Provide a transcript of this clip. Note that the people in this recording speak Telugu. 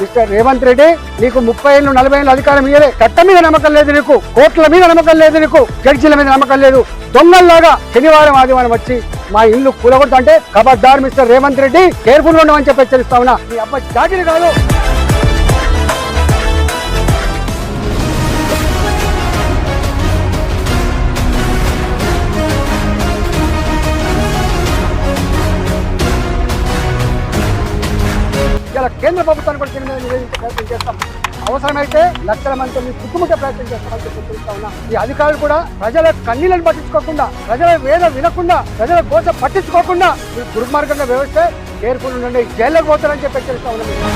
మిస్టర్ రేవంత్ రెడ్డి నీకు ముప్పై ఏళ్ళు నలభై ఏళ్ళు అధికారం ఇయ్యలే. కట్ట మీద నమ్మకం లేదు నీకు. కోర్టుల మీద నమ్మకం లేదు నీకు. జడ్జీల మీద నమ్మకం లేదు. దొంగల్లాగా శనివారం ఆదివారం వచ్చి మా ఇల్లు కూలగొడతా కబద్దార్ మిస్టర్ రేవంత్ రెడ్డి కేర్ఫుల్ ఉండమని చెప్పి హెచ్చరిస్తా ఉన్నా. నీ అబ్బాయి కాదు. ఇలా కేంద్ర ప్రభుత్వాన్ని కూడా దీని మీద నివేదించే ప్రయత్నం చేస్తాం. అవసరమైతే లక్షల మంది మీ చుట్టుముట్టే ప్రయత్నం చేస్తామని చెప్పి తెలుస్తా ఉన్నా. ఈ అధికారులు కూడా ప్రజల కన్నీళ్ళని పట్టించుకోకుండా ప్రజల వేద వినకుండా ప్రజల గోచ పట్టించుకోకుండా మీరు దుర్మార్గంగా వ్యవస్థ కేర్ఫుల్ ఉండండి జైల్లోకి పోతారని చెప్పి హెచ్చరిస్తా ఉన్నాం.